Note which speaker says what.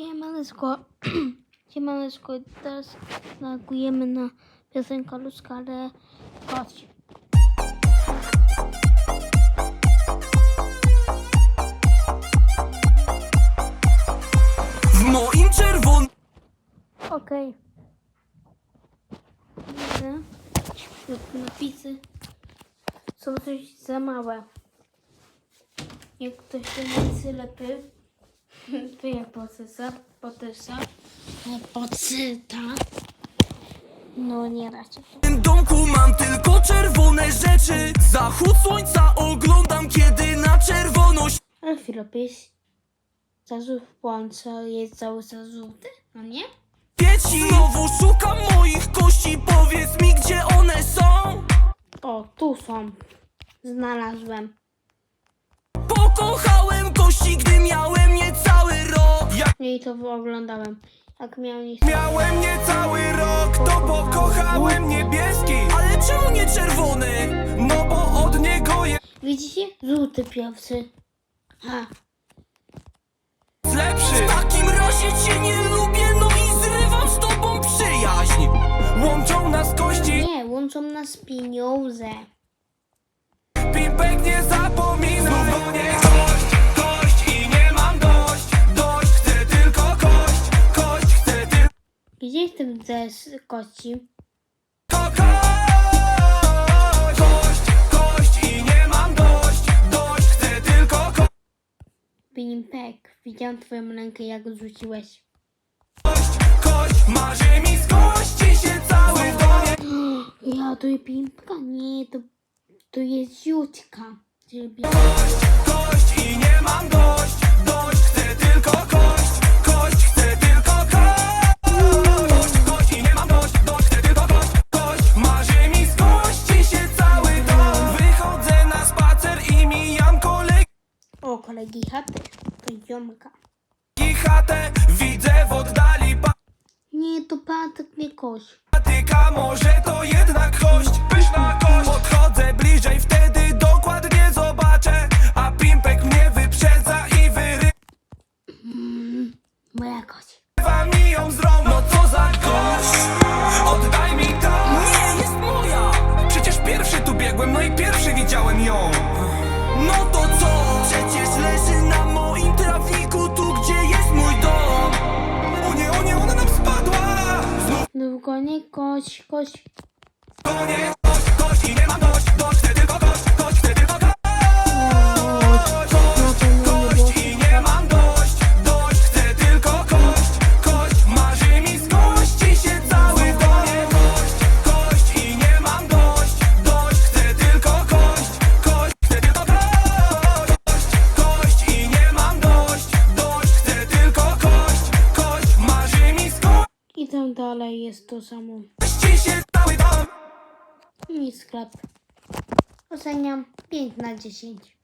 Speaker 1: Siemaneczko. Siemaneczko. Teraz reagujemy na piosenkę Luskale Koci.
Speaker 2: W moim czerwonym
Speaker 1: Okej. Widzę. Środku napisy są coś za małe. Jak ktoś te napisy lepiej, to ja posysa, potysa, nie pocyta. No nie raczej to.
Speaker 2: domku mam tylko czerwone rzeczy Zachód słońca oglądam kiedy na czerwono
Speaker 1: Ale chwilę, pies zarzut włącza jest cały czas żółty, no nie?
Speaker 2: świeci Znowu szukam moich kości, powiedz mi gdzie one są
Speaker 1: O, tu są. Znalazłem.
Speaker 2: Pokochałem kości, gdy miałem
Speaker 1: i to oglądałem. Jak miał nie
Speaker 2: miałem niecały rok, to pokochałem niebieski Ale czemu nie czerwony? No bo od niego jest
Speaker 1: Widzicie? Żółty pierwszy. Ha.
Speaker 2: lepszy W takim razie cię nie lubię, no i zrywam z tobą przyjaźń Łączą nas kości
Speaker 1: Nie, łączą nas pieniądze.
Speaker 2: Tylko kość,
Speaker 1: Pimpek, widziałem twoją rękę jak rzuciłeś.
Speaker 2: kość Marzy mi z kości się cały donie
Speaker 1: Ja to jest pimpka? Nie, to, to jest ziutka. Czyli
Speaker 2: Kość
Speaker 1: O, kolegi chaty. To ziomka.
Speaker 2: chatę Widzę w oddali
Speaker 1: Nie, to patek, nie kość.
Speaker 2: patyka Może to jednak kość Pyszna kość Podchodzę bliżej, wtedy dokładnie zobaczę A pimpek mnie wyprzedza i wyrywa
Speaker 1: Moja kość.
Speaker 2: Nie
Speaker 1: kość, kość.
Speaker 2: to nie kość, kość i nie mam dość Dość, chcę
Speaker 1: tam dalej jest to samo. I sklep. Oceniam 5 na 10.